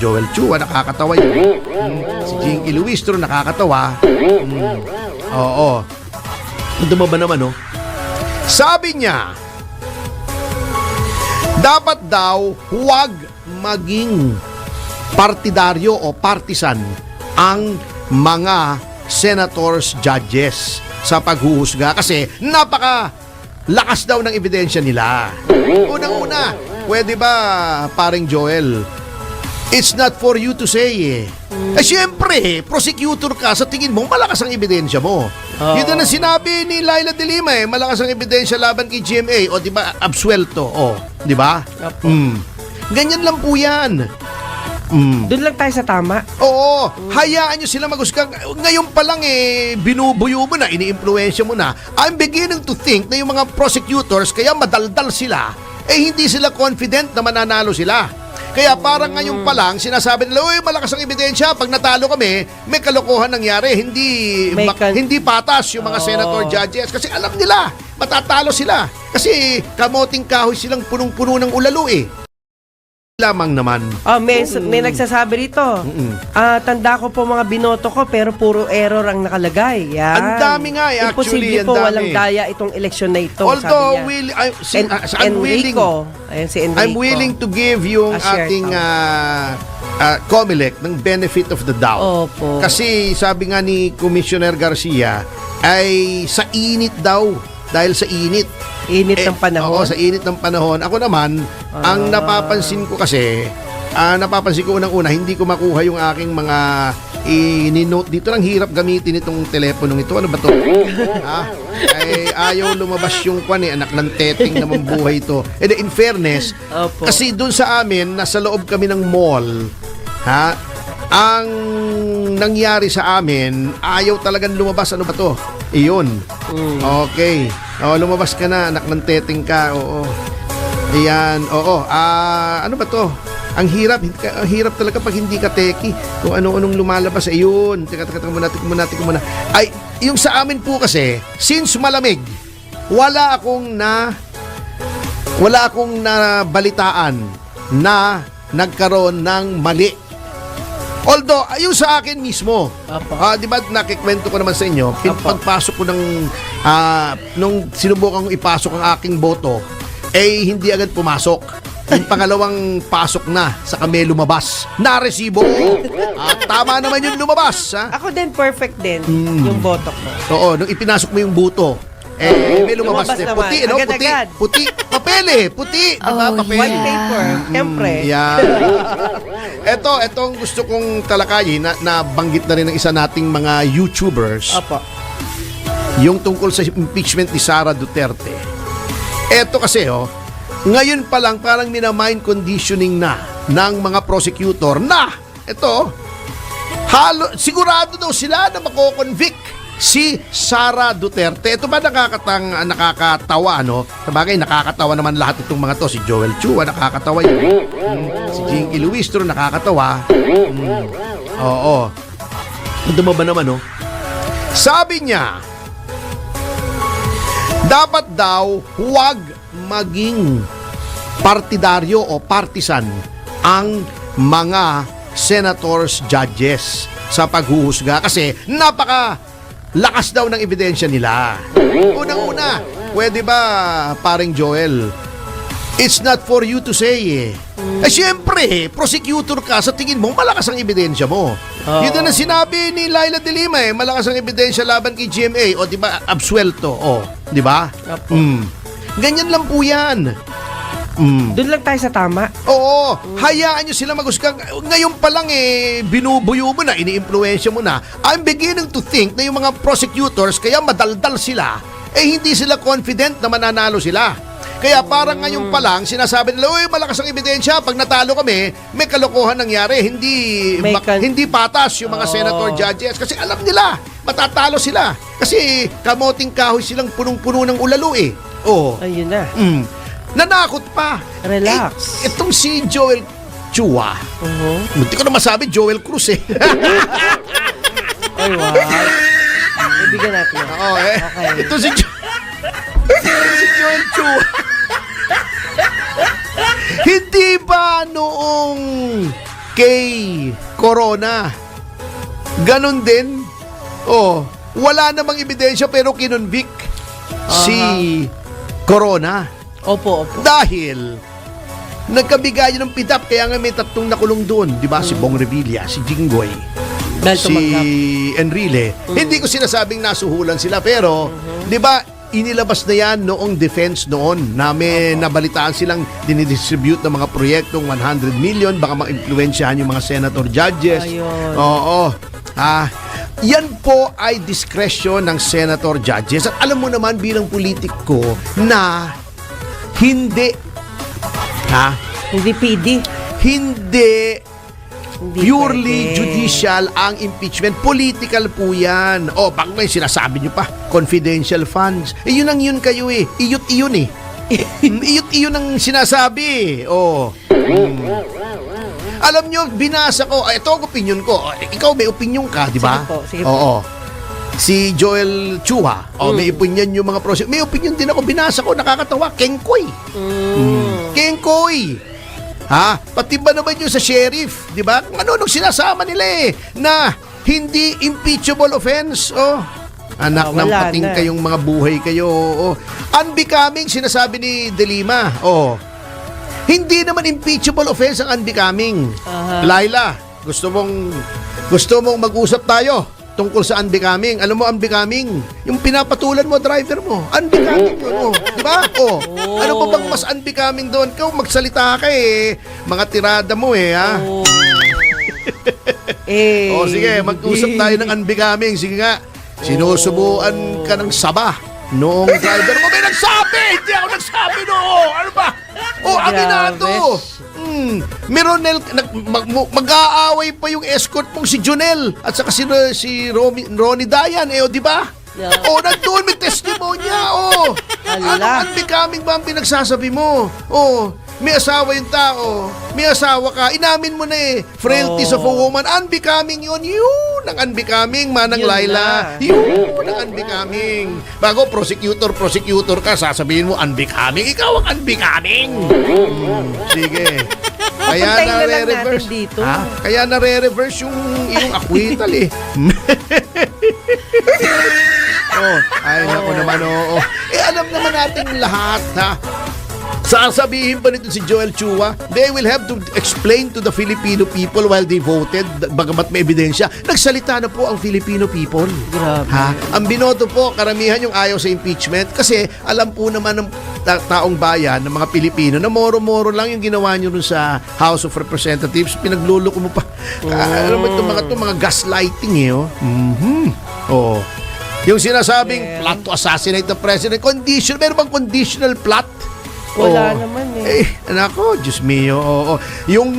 Joel Chua, nakakatawa yun. Mm, Si Jinky Luistro, nakakatawa. Mm, Oo. Ano ba naman, no? Sabi niya, dapat daw huwag maging partidaryo o partisan ang mga senators, judges sa paghuhusga kasi napaka lakas daw ng ebidensya nila. Unang-una, pwede ba, paring Joel, it's not for you to say eh. Eh syempre, prosecutor ka, sa tingin mo, malakas ang ebidensya mo. Oo. Yun na sinabi ni Laila de Lima eh, malakas ang ebidensya laban kay GMA. O di ba, absuelto. O, di ba? Mm. Ganyan lang po yan. Mm. Doon lang tayo sa tama. Oo, hayaan nyo sila magusgang. Ngayon pa lang eh, binubuyo mo na, iniimpluensya mo na. I'm beginning to think na yung mga prosecutors, kaya madaldal sila, eh hindi sila confident na mananalo sila. Kaya parang ngayon pa lang, sinasabi nila, uy, malakas ang ebidensya, pag natalo kami, may kalokohan nangyari, hindi May ma- kan- hindi patas yung mga Oo. senator judges. Kasi alam nila, matatalo sila. Kasi kamoting kahoy silang punong-puno ng ulalo eh. Lamang naman. Oh, may, may nagsasabi rito. Mm-mm. Ah, tanda ko po mga binoto ko pero puro error ang nakalagay. Yan. Ang dami nga eh, actually, Imposible po dami. walang daya itong eleksyon na ito. Although, sabi niya. will, I, si, En- ah, I'm willing, Enrico. Ayan si Enrico. I'm willing to give yung ating uh, uh, COMELEC ng benefit of the doubt. Opo. Kasi sabi nga ni Commissioner Garcia, ay sa init daw. Dahil sa init. Init Eh, ng panahon. Oo, sa init ng panahon. Ako naman, ang Ah. napapansin ko kasi, ah, napapansin ko unang-una, hindi ko makuha yung aking mga i-note dito. Ang hirap gamitin itong telepono ito. Ano ba to? ha? Ay, ayaw lumabas yung kwan eh. Anak ng teteng naman buhay ito. And in fairness, Opo. kasi dun sa amin, nasa loob kami ng mall, ha? Ang nangyari sa amin, ayaw talagang lumabas. Ano ba to? Iyon. Mm. Okay. Oh, lumabas ka na, anak ng teteng ka. Oo. Ayan, oo. Ah, ano ba 'to? Ang hirap, hirap talaga pag hindi ka teki. Kung ano-anong lumalabas, ayun. Teka, teka, teka muna, teka muna, teka muna. Ay, yung sa amin po kasi, since malamig, wala akong na wala akong nabalitaan na nagkaroon ng mali. Although, yung sa akin mismo, Apo. ah, di ba nakikwento ko naman sa inyo, pagpasok ko ng, ah, nung sinubukan kong ipasok ang aking boto, eh hindi agad pumasok. Yung pangalawang pasok na, sa kami lumabas. Na-resibo. Ah, tama naman yung lumabas. Ha? Ako din, perfect din. Mm. Yung boto ko. Oo, nung ipinasok mo yung buto, eh, may lumabas, Lumabas naman. Puti, no? Puti. Agad-agad. Puti. Papel eh. Puti. Di ba? Oh, Papel. White paper. Siyempre. Mm, yan. Ito, itong gusto kong talakayin na nabanggit na rin ng isa nating mga YouTubers, Opo. yung tungkol sa impeachment ni Sara Duterte. Ito kasi, oh, ngayon pa lang parang minamind conditioning na ng mga prosecutor na, ito, halo, sigurado daw sila na mako-convict si Sara Duterte. Ito ba nakakatang, nakakatawa, no? Sabagay, nakakatawa naman lahat itong mga to. Si Joel Chua, nakakatawa yun. Mm, Si Jinky Luistro, nakakatawa. Mm, Oo. Ito ba naman, no? Sabi niya, dapat daw huwag maging partidaryo o partisan ang mga senators, judges sa paghuhusga kasi napaka lakas daw ng ebidensya nila. Unang-una, pwede ba, paring Joel, it's not for you to say eh. Eh syempre, prosecutor ka, sa tingin mo, malakas ang ebidensya mo. Oo. Yun na sinabi ni Laila de Lima eh, malakas ang ebidensya laban kay GMA. O di ba, absuelto. O, di ba? Mm. Ganyan lang po yan. Mm. Doon lang tayo sa tama. Oo, hayaan nyo sila magusgang. Ngayon pa lang eh, binubuyo mo na, iniimpluensya mo na. I'm beginning to think na yung mga prosecutors, kaya madaldal sila, eh hindi sila confident na mananalo sila. Kaya parang ngayon pa lang, sinasabi nila, uy, malakas ang ebidensya, pag natalo kami, may kalokohan nangyari, hindi May ma- kan- hindi patas yung mga Oo. senator judges. Kasi alam nila, matatalo sila. Kasi kamoting kahoy silang punong-puno ng ulalo eh. Oo. Ayun na. Mm. Nanakot pa. Relax. Eh, itong si Joel Chua. Uh-huh. Hindi ko na masabi Joel Cruz eh. Ay, wow. Ibigyan natin. Oo eh. Okay. Ito si jo- si Joel Chua. Hindi ba noong kay Corona. Ganon din. Oh, wala namang ebidensya pero kinonvict si Corona. Opo, opo. Dahil nagkabigayan ng pitap kaya nga may tatlong nakulong doon, 'di ba? Si Bong Revilla, si Jinggoy, Dahil si tumanggap. Enrile. Hindi ko sinasabing nasuhulan sila pero 'di ba inilabas na yan noong defense noon namin nabalitaan silang dinidistribute ng mga proyektong 100 million baka ma-influensyahan yung mga senator judges. Ayun. Oo. Ah, yan po ay discretion ng senator judges. At alam mo naman bilang politiko na hindi ha, Hindi PD. hindi Hindi purely pwede. judicial ang impeachment. Political po yan. O, baka may sinasabi nyo pa, confidential funds. Eh, yun ang yun kayo eh. Iyot iyon eh. Iyot iyon ang sinasabi. O. Mm. Alam nyo, binasa ko, ah, ito ang opinion ko. Ah, Ikaw may opinion ka, di ba? Sige po, sige po. Oo. Si Joel Chua, oh, may opinion yung mga project. May opinion din ako, binasa ko, nakakatawa, Kengkoy. Mm. Kengkoy. Ha? Pati ba naman yung sa sheriff, di ba? Kung ano nung sinasama nila eh, na hindi impeachable offense. Oh. Anak Ah, ng wala pating na. kayong mga buhay kayo. Oh. Unbecoming, sinasabi ni De Lima. Oh. Hindi naman impeachable offense ang unbecoming. Aha. Laila, gusto mong gusto mong mag-usap tayo tungkol sa unbecoming. Alam mo unbecoming, yung pinapatulan mo driver mo. Unbecoming yun, oh. Di ba? Oh. Ano pa bang mas unbecoming doon? Ikaw magsalita ka eh. Mga tirada mo eh, ha? Oh. eh. O sige, mag-usap tayo ng unbecoming. Sige nga. Sinusubuan ka ng saba noong driver mo. May nagsabi! Hindi ako nagsabi no! Ano ba? O, Grabe. aminado! Hmm, meron nel, nag, mag, mag-aaway pa yung escort mong si Junel at saka si, si Romy, Ronnie Dayan. Eh, o, di ba? Yeah. O, nandun may testimonya. O, Ala. anong unbecoming ba ang pinagsasabi mo? O, may asawa yung tao. May asawa ka. Inamin mo na eh. Frailties of a Oh. woman. Unbecoming yun. Yun ang unbecoming, Manang Yun Laila. na. Yun ang unbecoming. Bago prosecutor, prosecutor ka, sasabihin mo unbecoming. Ikaw ang unbecoming. Sige. Kaya Papuntahin na lang nare-reverse. natin dito. Ha? Kaya nare-reverse yung, yung acquittal eh. oh, ay naku naman oo. Eh alam naman natin lahat ha. Sasabihin pa nito si Joel Chua, they will have to explain to the Filipino people while they voted, bagamat may ebidensya. Nagsalita na po ang Filipino people. Grabe. Ha? Ang binoto po, karamihan yung ayaw sa impeachment kasi alam po naman ng ta- taong bayan, ng mga Pilipino, na moro-moro lang yung ginawa nyo rin sa House of Representatives. Pinagluloko mo pa. Ah, ano ba ito, mga, to, mga gaslighting eh. Oh. Mhm. Oo. Yung sinasabing Meron. plot to assassinate the president, condition, meron bang conditional plot? Wala Oo. naman eh. Eh, nako, Diyos mio, oo. Yung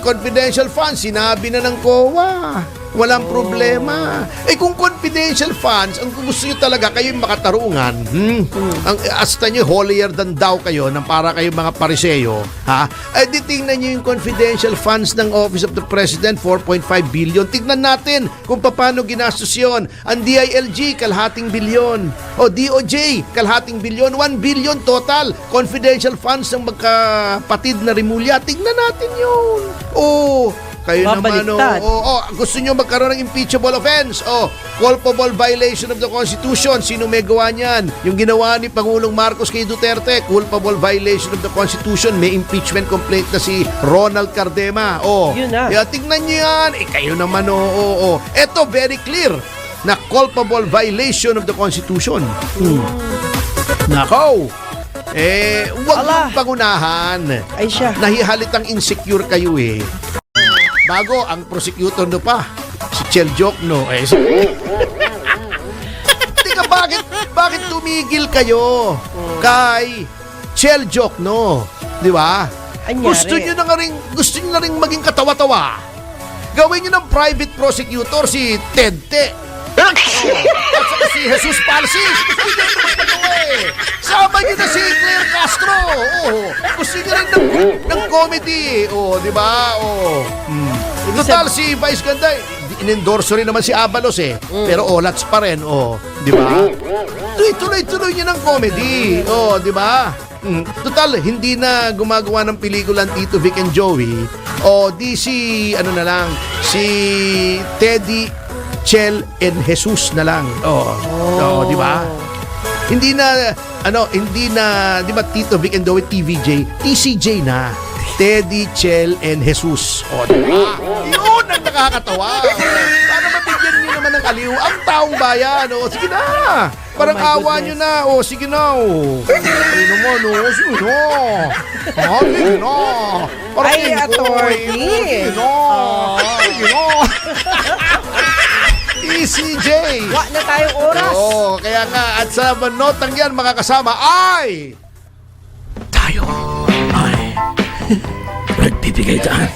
confidential funds, sinabi na ng COA. Walang problema. Eh kung confidential funds, ang gusto nyo talaga, kayo yung makatarungan, hmm, ang asta nyo, holier than thou kayo, ng para kayo mga pariseyo, ha? Eh di tingnan nyo yung confidential funds ng Office of the President, 4.5 billion. Tingnan natin kung paano ginastos yun. Ang DILG, kalahating bilyon. O DOJ, kalahating bilyon. 1 billion total. Confidential funds ng magkapatid na Rimulya. Tingnan natin yun. Oh, kayo naman, oh, Babaliktad. oh, oh, gusto nyo magkaroon ng impeachable offense. Oh, culpable violation of the Constitution. Sino may gawa niyan? Yung ginawa ni Pangulong Marcos kay Duterte, culpable violation of the Constitution. May impeachment complaint na si Ronald Cardema. Oh, Yun na. Yeah, tingnan nyo yan. Eh, kayo naman, oo, oh, oh, oh. Ito, very clear na culpable violation of the Constitution. Hmm. Nako! Eh, wag Ala. mong pangunahan. Ay siya. Nahihalitang insecure kayo eh. Bago, ang prosecutor no pa, si Chel Jokno. Eh, si... Tika, bakit, bakit tumigil kayo kay Chel Jokno? Di ba? Anyari. Gusto nyo na nga rin, gusto nyo na rin maging katawa-tawa. Gawin nyo ng private prosecutor si Ted Te. At saka si Jesus Palsis. Nyo na magpagawa eh. Sama nyo na si Claire Castro. Oo. Gusto nyo rin ng, ng comedy. Oo, di ba? Oo. Hmm. Total, si Vice Ganda, in-endorse rin naman si Abalos eh. Pero olats pa rin. Oo. Di ba? Tuloy-tuloy nyo ng comedy. Oo, di ba? Mm. Total, hindi na gumagawa ng pelikula ang Tito Vic and Joey O di si, ano na lang, si Teddy, Chel, and Jesus na lang. O, oh. di ba? Hindi na, ano, hindi na, di ba Tito Vic and Doe TVJ, TCJ na. Teddy, Chel, and Jesus. O, di ba? Yun ang nakakatawa. Para mabigyan niyo naman ng aliw ang taong bayan. O, sige na. Parang Oh my awa goodness. niyo na. O, sige na. O. Ano naman, o. Sige na. Ah, sige na. Parang Ay, ko, attorney. o, Sige na. Sige na. TCJ. Wa na tayong oras. Oo, kaya nga, at sa notang yan, makakasama ay... tayo ay nagbibigay daan